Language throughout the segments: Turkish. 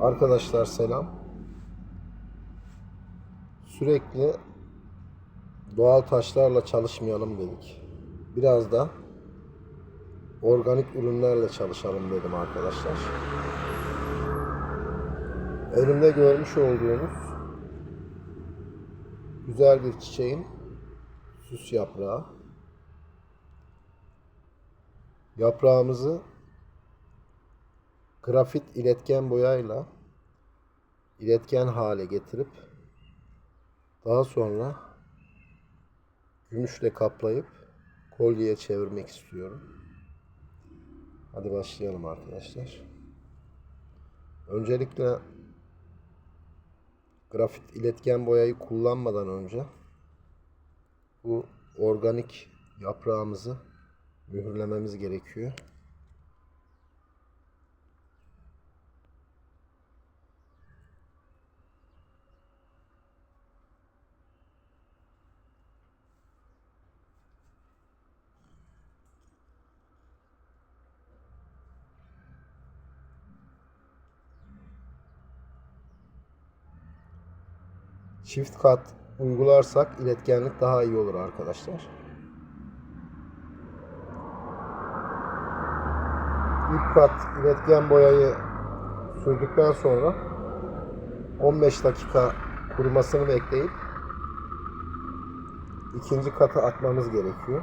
Arkadaşlar selam. Sürekli doğal taşlarla çalışmayalım dedik. Biraz da organik ürünlerle çalışalım dedim arkadaşlar. Elimde görmüş olduğunuz güzel bir çiçeğin süs yaprağı. Yaprağımızı grafit iletken boyayla iletken hale getirip daha sonra gümüşle kaplayıp kolyeye çevirmek istiyorum. Hadi başlayalım arkadaşlar. Öncelikle grafit iletken boyayı kullanmadan önce bu organik yaprağımızı mühürlememiz gerekiyor. Çift kat uygularsak iletkenlik daha iyi olur arkadaşlar. İlk kat iletken boyayı sürdükten sonra 15 dakika kurumasını bekleyip ikinci katı atmamız gerekiyor.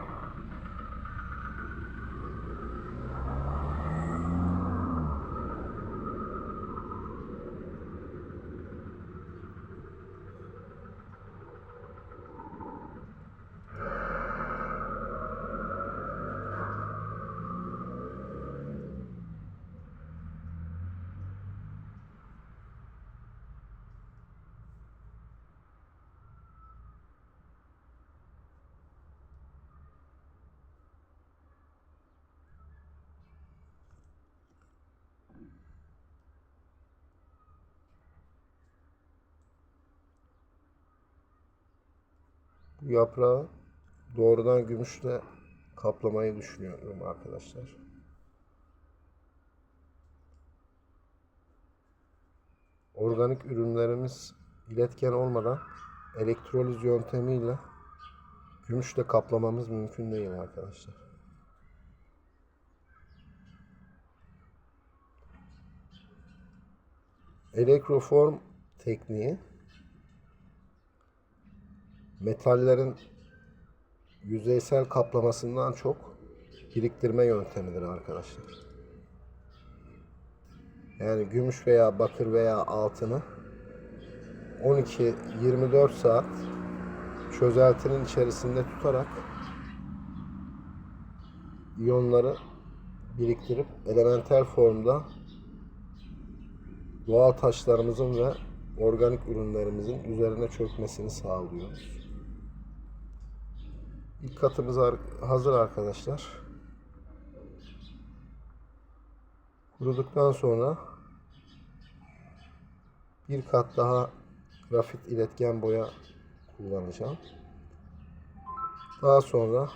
Bu yaprağı doğrudan gümüşle kaplamayı düşünüyorum arkadaşlar. Organik ürünlerimiz iletken olmadan elektroliz yöntemiyle gümüşle kaplamamız mümkün değil arkadaşlar. Elektroform tekniği metallerin yüzeysel kaplamasından çok biriktirme yöntemidir arkadaşlar. Yani gümüş veya bakır veya altını 12-24 saat çözeltinin içerisinde tutarak iyonları biriktirip elementer formda doğal taşlarımızın ve organik ürünlerimizin üzerine çökmesini sağlıyoruz. İlk katımız hazır arkadaşlar. Kuruduktan sonra bir kat daha grafit iletken boya kullanacağım. Daha sonra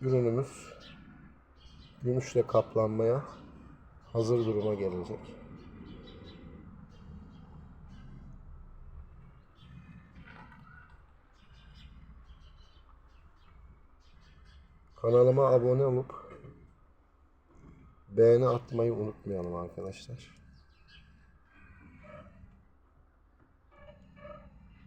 ürünümüz gümüşle kaplanmaya hazır duruma gelecek. Kanalıma abone olup beğeni atmayı unutmayalım arkadaşlar.